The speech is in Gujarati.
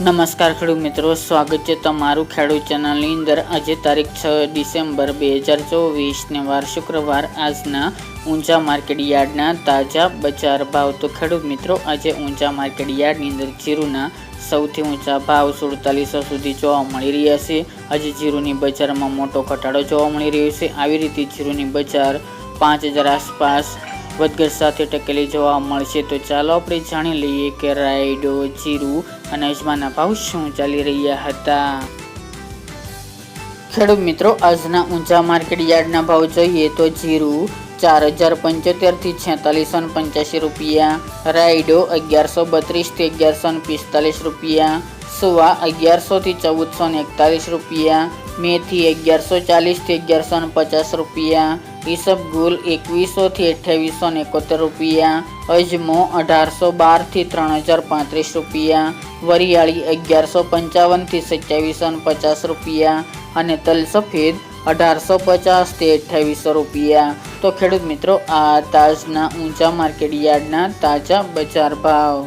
નમસ્કાર ખેડૂત મિત્રો, સ્વાગત છે તમારું ખેડૂત ચેનલની અંદર. આજે તારીખ છ ડિસેમ્બર બે હજાર ચોવીસને વાર શુક્રવાર. આજના ઊંચા માર્કેટ યાર્ડના તાજા બજાર ભાવ. તો ખેડૂત મિત્રો, આજે ઊંચા માર્કેટ યાર્ડની અંદર જીરુના સૌથી ઊંચા ભાવ સુડતાલીસો સુધી જોવા મળી રહ્યા છે. આજે જીરુની બજારમાં મોટો ઘટાડો જોવા મળી રહ્યો છે. આવી રીતે જીરુની બજાર પાંચ હજાર આસપાસ વધઘટ સાથે ટકેલી જોવા મળશે. તો ચાલો આપણે જાણી લઈએ કે રાયડો, જીરું અને અજમાના ભાવ શું ચાલી રહ્યા હતા. ખેડૂત મિત્રો, આજના ઊંચા માર્કેટ યાર્ડના ભાવ જોઈએ તો જીરું ચાર હજાર પંચોતેરથી છેતાલીસો પંચ્યાસી રૂપિયા, રાયડો અગિયારસો બત્રીસથી અગિયારસો પિસ્તાલીસ રૂપિયા સુવા અગિયારસોથી ચૌદસો ને એકતાલીસ રૂપિયા, મેથી અગિયારસો ચાલીસથી અગિયારસો ને પચાસ રૂપિયા ઈસબગુલ એકવીસોથી અઠ્યાવીસો ને એકોતેર રૂપિયા, અજમો અઢારસો બારથી ત્રણ હજાર પાંત્રીસ રૂપિયા, વરિયાળી અગિયારસો પંચાવનથી સત્યાવીસો ને પચાસ રૂપિયા અને તલ સફેદ અઢારસો પચાસથી અઠ્યાવીસો રૂપિયા. તો ખેડૂત મિત્રો, આ તાજના ઊંચા માર્કેટ યાર્ડના તાજા બજાર ભાવ.